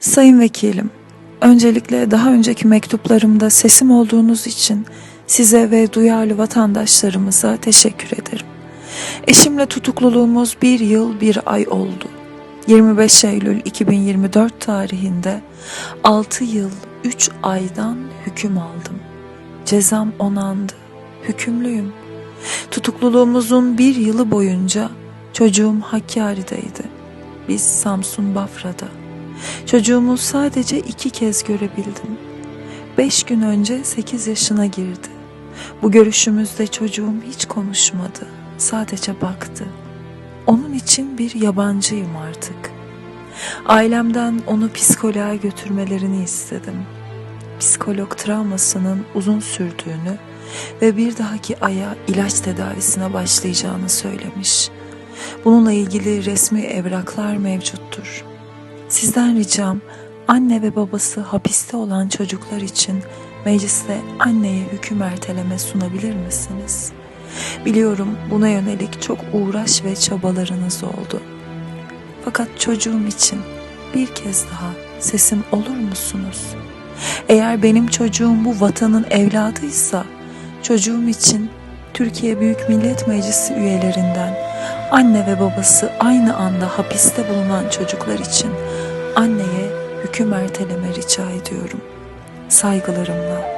Sayın Vekilim, öncelikle daha önceki mektuplarımda sesim olduğunuz için size ve duyarlı vatandaşlarımıza teşekkür ederim. Eşimle tutukluluğumuz bir yıl bir ay oldu. 25 Eylül 2024 tarihinde 6 yıl 3 aydan hüküm aldım. Cezam onandı. Hükümlüyüm. Tutukluluğumuzun bir yılı boyunca çocuğum Hakkari'deydi. Biz Samsun Bafra'da. Çocuğumu sadece iki kez görebildim. Beş gün önce sekiz yaşına girdi. Bu görüşümüzde çocuğum hiç konuşmadı. Sadece baktı. Onun için bir yabancıyım artık. Ailemden onu psikoloğa götürmelerini istedim. Psikolog travmasının uzun sürdüğünü ve bir dahaki aya ilaç tedavisine başlayacağını söylemiş. Bununla ilgili resmi evraklar mevcuttur. Sizden ricam anne ve babası hapiste olan çocuklar için mecliste anneye hüküm erteleme sunabilir misiniz? Biliyorum buna yönelik çok uğraş ve çabalarınız oldu. Fakat çocuğum için bir kez daha sesim olur musunuz? Eğer benim çocuğum bu vatanın evladıysa çocuğum için Türkiye Büyük Millet Meclisi üyelerinden anne ve babası aynı anda hapiste bulunan çocuklar için anneye hüküm erteleme rica ediyorum. Saygılarımla